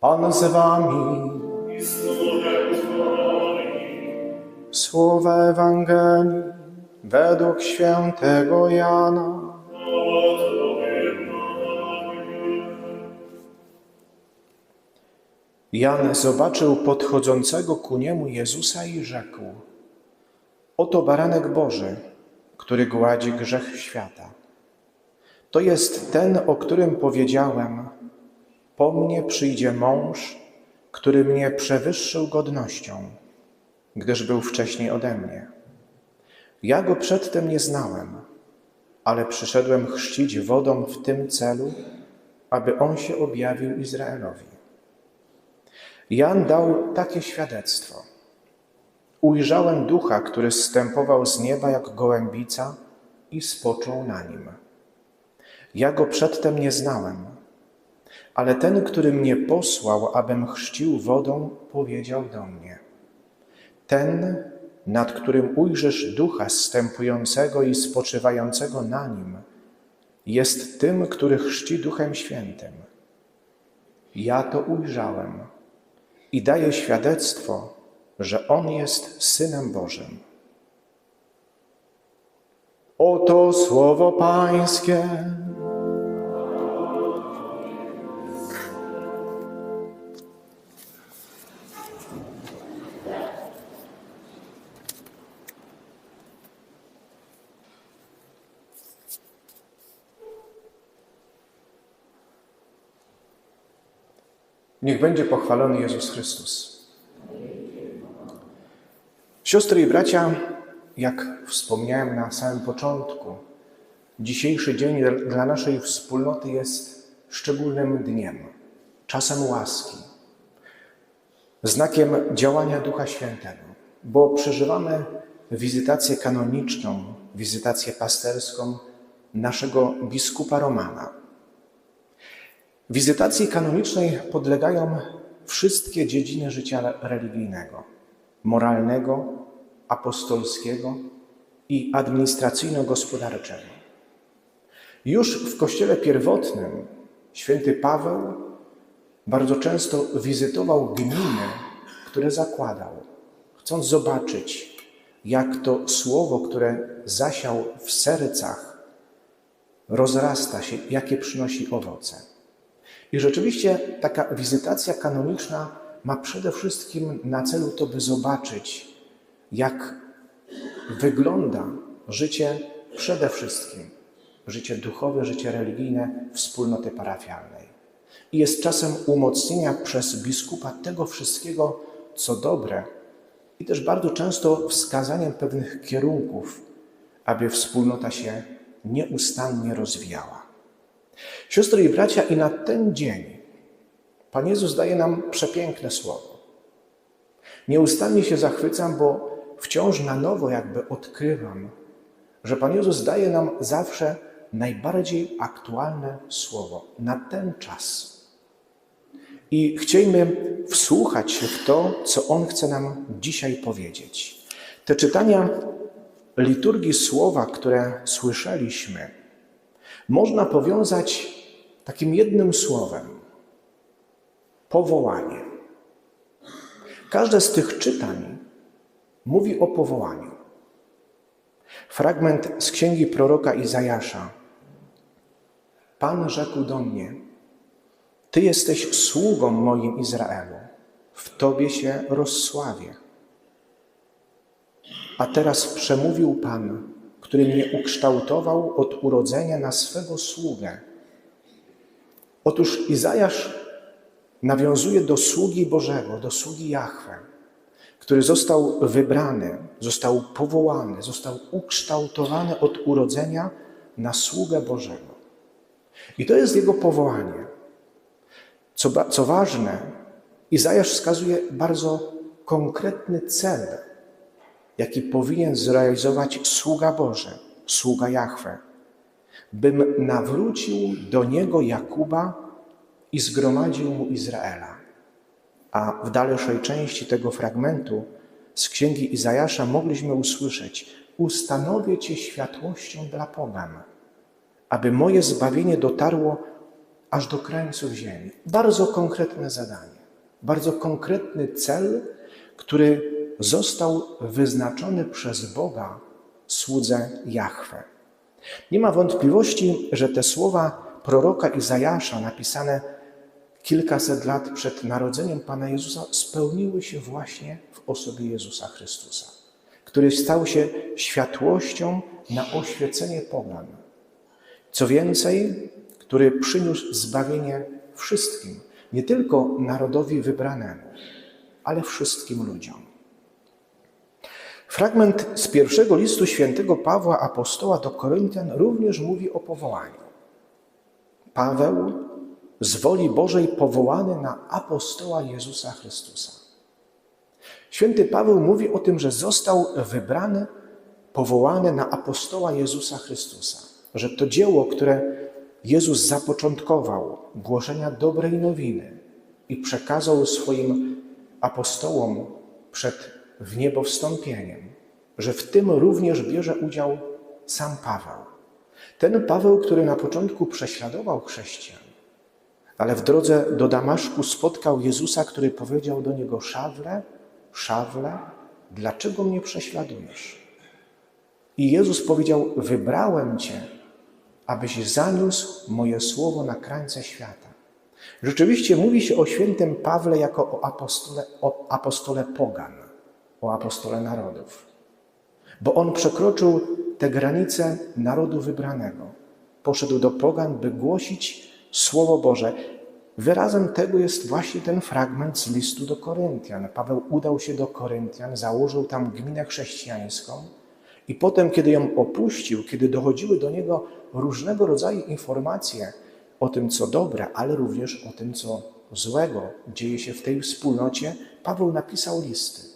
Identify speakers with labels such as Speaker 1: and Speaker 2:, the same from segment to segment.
Speaker 1: Pan z wami. Słowa Ewangelii według świętego Jana. Jan zobaczył podchodzącego ku niemu Jezusa i rzekł: Oto baranek Boży, który gładzi grzech świata. To jest ten, o którym powiedziałem: Po mnie przyjdzie mąż, który mnie przewyższył godnością, gdyż był wcześniej ode mnie. Ja go przedtem nie znałem, ale przyszedłem chrzcić wodą w tym celu, aby on się objawił Izraelowi. Jan dał takie świadectwo. Ujrzałem ducha, który zstępował z nieba jak gołębica i spoczął na nim. Ja go przedtem nie znałem, ale ten, który mnie posłał, abym chrzcił wodą, powiedział do mnie: Ten, nad którym ujrzysz ducha zstępującego i spoczywającego na nim, jest tym, który chrzci duchem świętym. Ja to ujrzałem i daję świadectwo, że on jest synem Bożym. Oto słowo Pańskie. Niech będzie pochwalony Jezus Chrystus. Siostry i bracia, jak wspomniałem na samym początku, dzisiejszy dzień dla naszej wspólnoty jest szczególnym dniem, czasem łaski, znakiem działania Ducha Świętego, bo przeżywamy wizytację kanoniczną, wizytację pasterską naszego biskupa Romana. Wizytacji kanonicznej podlegają wszystkie dziedziny życia religijnego, moralnego, apostolskiego i administracyjno-gospodarczego. Już w kościele pierwotnym święty Paweł bardzo często wizytował gminy, które zakładał, chcąc zobaczyć, jak to słowo, które zasiał w sercach, rozrasta się, jakie przynosi owoce. I rzeczywiście taka wizytacja kanoniczna ma przede wszystkim na celu to, by zobaczyć, jak wygląda życie przede wszystkim, życie duchowe, życie religijne wspólnoty parafialnej. I jest czasem umocnienia przez biskupa tego wszystkiego, co dobre, i też bardzo często wskazaniem pewnych kierunków, aby wspólnota się nieustannie rozwijała. Siostry i bracia, i na ten dzień Pan Jezus daje nam przepiękne słowo. Nieustannie się zachwycam, bo wciąż na nowo jakby odkrywam, że Pan Jezus daje nam zawsze najbardziej aktualne słowo na ten czas. I chciejmy wsłuchać się w to, co On chce nam dzisiaj powiedzieć. Te czytania liturgii słowa, które słyszeliśmy, można powiązać takim jednym słowem powołanie. Każde z tych czytań mówi o powołaniu. Fragment z księgi proroka Izajasza. Pan rzekł do mnie: Ty jesteś sługą moim Izraelu, w Tobie się rozsławię. A teraz przemówił Pan, który mnie ukształtował od urodzenia na swego sługę. Otóż Izajasz nawiązuje do sługi Bożego, do sługi Jahwe, który został wybrany, został powołany, został ukształtowany od urodzenia na sługę Bożego. I to jest jego powołanie. Co, co ważne, Izajasz wskazuje bardzo konkretny cel, jaki powinien zrealizować sługa Boży, sługa Jahwe, bym nawrócił do niego Jakuba i zgromadził mu Izraela. A w dalszej części tego fragmentu z księgi Izajasza mogliśmy usłyszeć: Ustanowię Cię światłością dla pogan, aby moje zbawienie dotarło aż do krańców ziemi. Bardzo konkretne zadanie, bardzo konkretny cel, który został wyznaczony przez Boga słudze Jahwe. Nie ma wątpliwości, że te słowa proroka Izajasza napisane kilkaset lat przed narodzeniem Pana Jezusa spełniły się właśnie w osobie Jezusa Chrystusa, który stał się światłością na oświecenie pogan. Co więcej, który przyniósł zbawienie wszystkim, nie tylko narodowi wybranemu, ale wszystkim ludziom. Fragment z pierwszego listu świętego Pawła apostoła do Koryntian również mówi o powołaniu. Paweł z woli Bożej powołany na apostoła Jezusa Chrystusa. Święty Paweł mówi o tym, że został wybrany, powołany na apostoła Jezusa Chrystusa, że to dzieło, które Jezus zapoczątkował, głoszenia dobrej nowiny i przekazał swoim apostołom przed w niebo wstąpieniem, że w tym również bierze udział sam Paweł. Ten Paweł, który na początku prześladował chrześcijan, ale w drodze do Damaszku spotkał Jezusa, który powiedział do niego: Szawle, szawle, dlaczego mnie prześladujesz? I Jezus powiedział: Wybrałem cię, abyś zaniósł moje słowo na krańce świata. Rzeczywiście mówi się o świętym Pawle jako o apostole, o apostole pogan, o apostole narodów, bo on przekroczył te granice narodu wybranego. Poszedł do pogan, by głosić Słowo Boże. Wyrazem tego jest właśnie ten fragment z listu do Koryntian. Paweł udał się do Koryntian, założył tam gminę chrześcijańską i potem, kiedy ją opuścił, kiedy dochodziły do niego różnego rodzaju informacje o tym, co dobre, ale również o tym, co złego dzieje się w tej wspólnocie, Paweł napisał listy,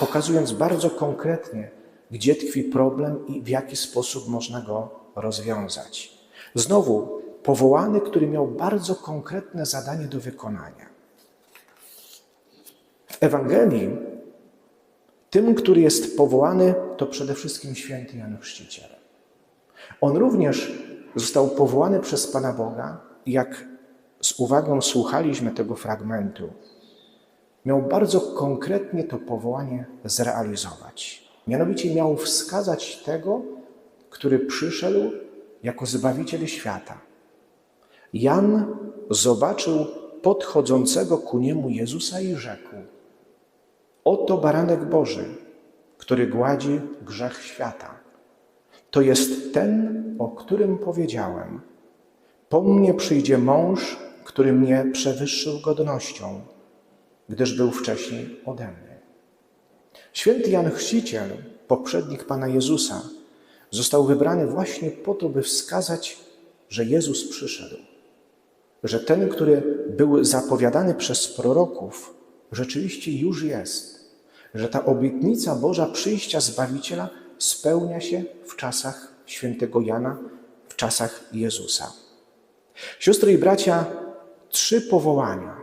Speaker 1: pokazując bardzo konkretnie, gdzie tkwi problem i w jaki sposób można go rozwiązać. Znowu, powołany, który miał bardzo konkretne zadanie do wykonania. W Ewangelii tym, który jest powołany, to przede wszystkim święty Jan Chrzciciel. On również został powołany przez Pana Boga, jak z uwagą słuchaliśmy tego fragmentu, miał bardzo konkretnie to powołanie zrealizować. Mianowicie miał wskazać tego, który przyszedł jako Zbawiciel świata. Jan zobaczył podchodzącego ku niemu Jezusa i rzekł: Oto baranek Boży, który gładzi grzech świata. To jest ten, o którym powiedziałem. Po mnie przyjdzie mąż, który mnie przewyższył godnością, gdyż był wcześniej ode mnie. Święty Jan Chrzciciel, poprzednik Pana Jezusa, został wybrany właśnie po to, by wskazać, że Jezus przyszedł, że ten, który był zapowiadany przez proroków, rzeczywiście już jest, że ta obietnica Boża przyjścia Zbawiciela spełnia się w czasach świętego Jana, w czasach Jezusa. Siostry i bracia, trzy powołania.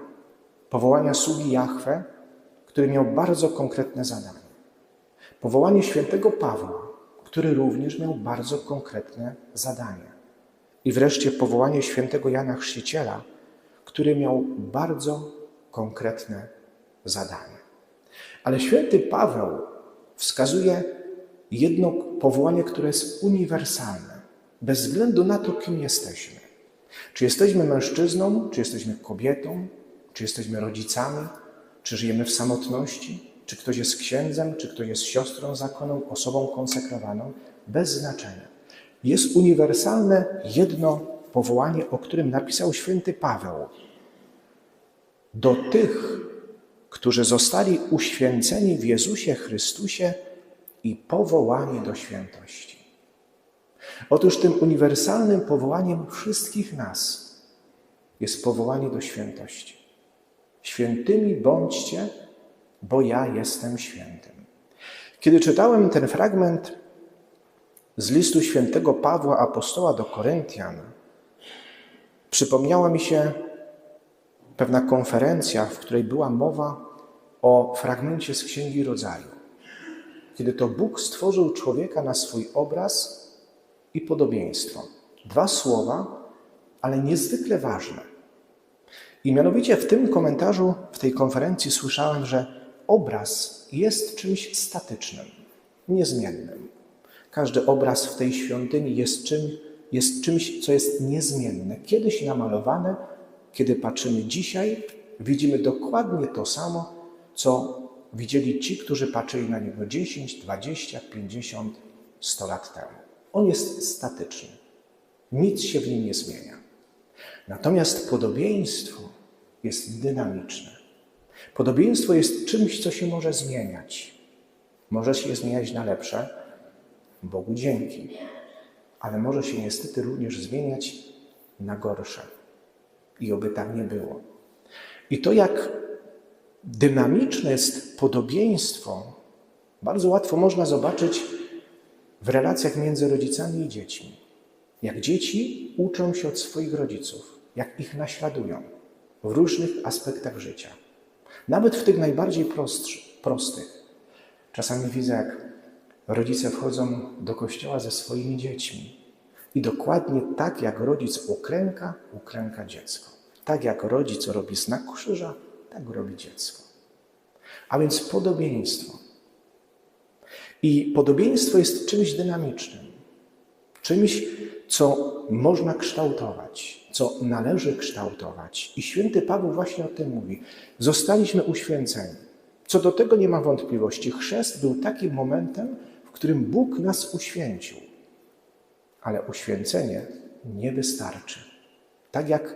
Speaker 1: Powołania sługi Jahwe, który miał bardzo konkretne zadanie. Powołanie świętego Pawła, który również miał bardzo konkretne zadanie. I wreszcie powołanie świętego Jana Chrzciciela, który miał bardzo konkretne zadanie. Ale święty Paweł wskazuje jedno powołanie, które jest uniwersalne, bez względu na to, kim jesteśmy. Czy jesteśmy mężczyzną, czy jesteśmy kobietą, czy jesteśmy rodzicami, czy żyjemy w samotności, czy ktoś jest księdzem, czy ktoś jest siostrą zakonną, osobą konsekrowaną, bez znaczenia. Jest uniwersalne jedno powołanie, o którym napisał święty Paweł. Do tych, którzy zostali uświęceni w Jezusie Chrystusie i powołani do świętości. Otóż tym uniwersalnym powołaniem wszystkich nas jest powołanie do świętości. Świętymi bądźcie, bo ja jestem świętym. Kiedy czytałem ten fragment z listu świętego Pawła apostoła do Koryntian, przypomniała mi się pewna konferencja, w której była mowa o fragmencie z Księgi Rodzaju. Kiedy to Bóg stworzył człowieka na swój obraz i podobieństwo. Dwa słowa ale niezwykle ważne. I mianowicie w tym komentarzu, w tej konferencji słyszałem, że obraz jest czymś statycznym, niezmiennym. Każdy obraz w tej świątyni jest, czym, jest czymś, co jest niezmienne. Kiedyś namalowane, kiedy patrzymy dzisiaj, widzimy dokładnie to samo, co widzieli ci, którzy patrzyli na niego 10, 20, 50, 100 lat temu. On jest statyczny. Nic się w nim nie zmienia. Natomiast podobieństwo jest dynamiczne. Podobieństwo jest czymś, co się może zmieniać. Może się zmieniać na lepsze, Bogu dzięki, ale może się niestety również zmieniać na gorsze. I oby tak nie było. I to, jak dynamiczne jest podobieństwo, bardzo łatwo można zobaczyć w relacjach między rodzicami i dziećmi. Jak dzieci uczą się od swoich rodziców, jak ich naśladują w różnych aspektach życia. Nawet w tych najbardziej prostych. Czasami widzę, jak rodzice wchodzą do kościoła ze swoimi dziećmi i dokładnie tak jak rodzic uklęka, uklęka dziecko. Tak jak rodzic robi znak krzyża, tak robi dziecko. A więc podobieństwo. I podobieństwo jest czymś dynamicznym, czymś, co można kształtować, co należy kształtować. I święty Paweł właśnie o tym mówi. Zostaliśmy uświęceni. Co do tego nie ma wątpliwości. Chrzest był takim momentem, w którym Bóg nas uświęcił. Ale uświęcenie nie wystarczy. Tak jak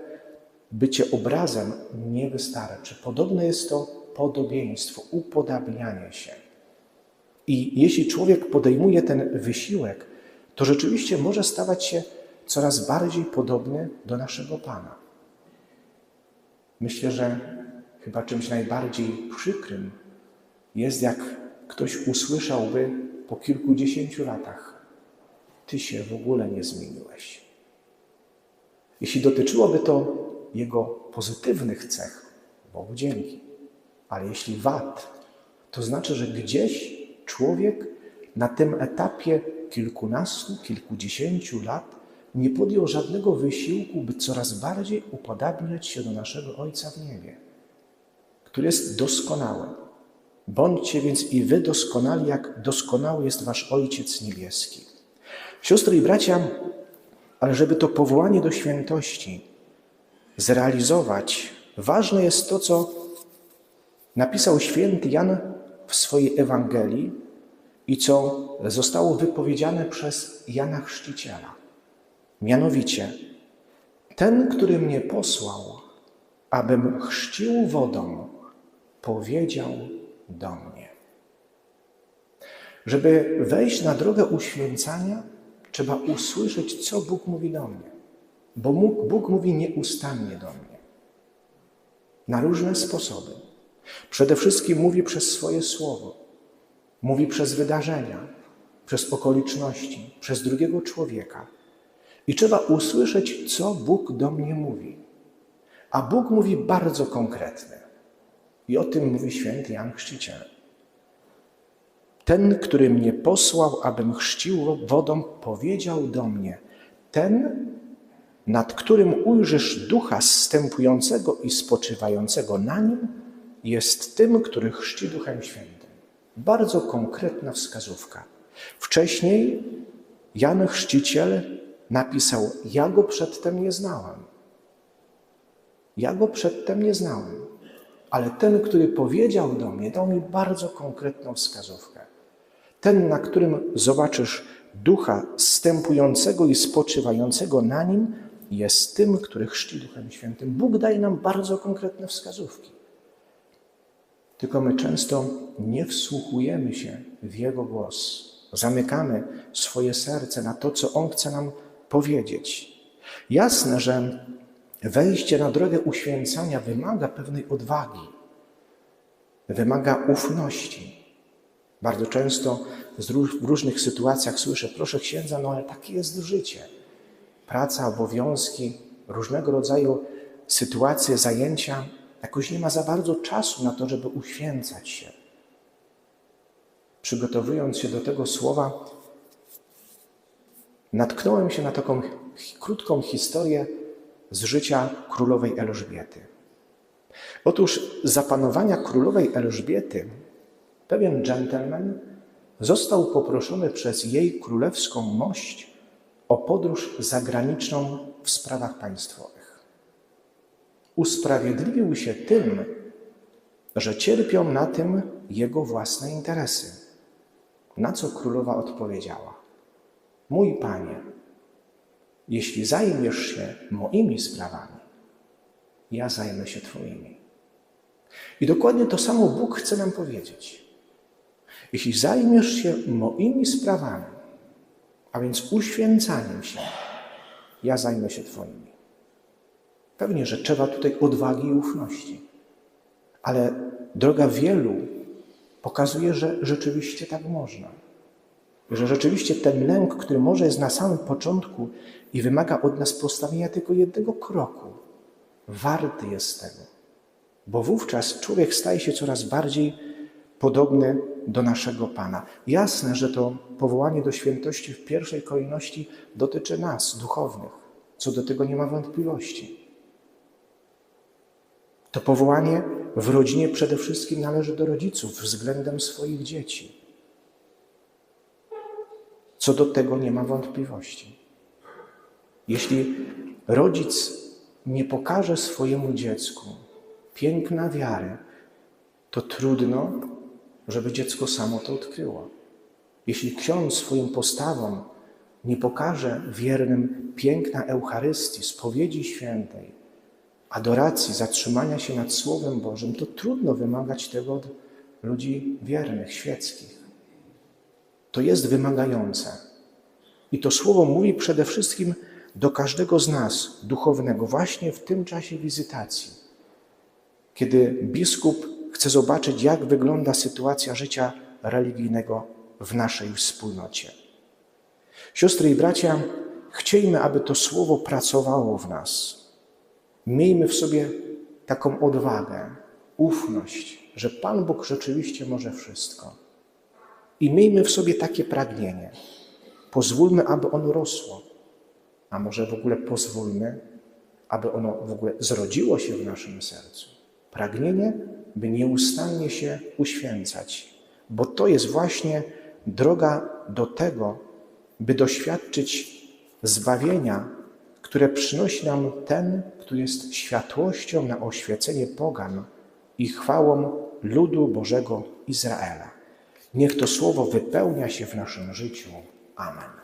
Speaker 1: bycie obrazem nie wystarczy. Podobne jest to podobieństwo, upodabnianie się. I jeśli człowiek podejmuje ten wysiłek, to rzeczywiście może stawać się coraz bardziej podobny do naszego Pana. Myślę, że chyba czymś najbardziej przykrym jest, jak ktoś usłyszałby po kilkudziesięciu latach: Ty się w ogóle nie zmieniłeś. Jeśli dotyczyłoby to jego pozytywnych cech, Bogu dzięki. Ale jeśli wad, to znaczy, że gdzieś człowiek na tym etapie kilkunastu, kilkudziesięciu lat nie podjął żadnego wysiłku, by coraz bardziej upodabniać się do naszego Ojca w niebie, który jest doskonały. Bądźcie więc i wy doskonali, jak doskonały jest wasz Ojciec Niebieski. Siostry i bracia, ale żeby to powołanie do świętości zrealizować, ważne jest to, co napisał święty Jan w swojej Ewangelii i co zostało wypowiedziane przez Jana Chrzciciela. Mianowicie, ten, który mnie posłał, abym chrzcił wodą, powiedział do mnie. Żeby wejść na drogę uświęcania, trzeba usłyszeć, co Bóg mówi do mnie. Bo Bóg mówi nieustannie do mnie. Na różne sposoby. Przede wszystkim mówi przez swoje słowo. Mówi przez wydarzenia, przez okoliczności, przez drugiego człowieka. I trzeba usłyszeć, co Bóg do mnie mówi. A Bóg mówi bardzo konkretnie. I o tym mówi święty Jan Chrzciciel. Ten, który mnie posłał, abym chrzcił wodą, powiedział do mnie: Ten, nad którym ujrzysz ducha zstępującego i spoczywającego na nim, jest tym, który chrzci Duchem Świętym. Bardzo konkretna wskazówka. Wcześniej Jan Chrzciciel napisał: Ja go przedtem nie znałem. Ja go przedtem nie znałem. Ale ten, który powiedział do mnie, dał mi bardzo konkretną wskazówkę. Ten, na którym zobaczysz ducha stępującego i spoczywającego na nim, jest tym, który chrzci Duchem Świętym. Bóg daje nam bardzo konkretne wskazówki. Tylko my często nie wsłuchujemy się w Jego głos. Zamykamy swoje serce na to, co On chce nam powiedzieć. Jasne, że wejście na drogę uświęcania wymaga pewnej odwagi, wymaga ufności. Bardzo często w różnych sytuacjach słyszę, proszę księdza, no ale takie jest życie praca, obowiązki, różnego rodzaju sytuacje, zajęcia, jakoś nie ma za bardzo czasu na to, żeby uświęcać się. Przygotowując się do tego słowa, natknąłem się na taką krótką historię z życia królowej Elżbiety. Otóż za panowania królowej Elżbiety pewien dżentelmen został poproszony przez jej królewską mość o podróż zagraniczną w sprawach państwowych. Usprawiedliwił się tym, że cierpią na tym jego własne interesy. Na co królowa odpowiedziała: Mój panie, jeśli zajmiesz się moimi sprawami, ja zajmę się Twoimi. I dokładnie to samo Bóg chce nam powiedzieć. Jeśli zajmiesz się moimi sprawami, a więc uświęcaniem się, ja zajmę się Twoimi. Pewnie, że trzeba tutaj odwagi i ufności, ale droga wielu pokazuje, że rzeczywiście tak można. Że rzeczywiście ten lęk, który może jest na samym początku i wymaga od nas postawienia tylko jednego kroku, warty jest tego, bo wówczas człowiek staje się coraz bardziej podobny do naszego Pana. Jasne, że to powołanie do świętości w pierwszej kolejności dotyczy nas, duchownych. Co do tego nie ma wątpliwości. To powołanie w rodzinie przede wszystkim należy do rodziców względem swoich dzieci. Co do tego nie ma wątpliwości. Jeśli rodzic nie pokaże swojemu dziecku piękna wiary, to trudno, żeby dziecko samo to odkryło. Jeśli ksiądz swoją postawą nie pokaże wiernym piękna Eucharystii, spowiedzi świętej, adoracji, zatrzymania się nad Słowem Bożym, to trudno wymagać tego od ludzi wiernych, świeckich. To jest wymagające. I to Słowo mówi przede wszystkim do każdego z nas, duchownego, właśnie w tym czasie wizytacji, kiedy biskup chce zobaczyć, jak wygląda sytuacja życia religijnego w naszej wspólnocie. Siostry i bracia, chciejmy, aby to słowo pracowało w nas. Miejmy w sobie taką odwagę, ufność, że Pan Bóg rzeczywiście może wszystko. I miejmy w sobie takie pragnienie. Pozwólmy, aby ono rosło. A może w ogóle pozwólmy, aby ono w ogóle zrodziło się w naszym sercu. Pragnienie, by nieustannie się uświęcać, bo to jest właśnie droga do tego, by doświadczyć zbawienia, które przynosi nam ten, który jest światłością na oświecenie pogan i chwałą ludu Bożego Izraela. Niech to słowo wypełnia się w naszym życiu. Amen.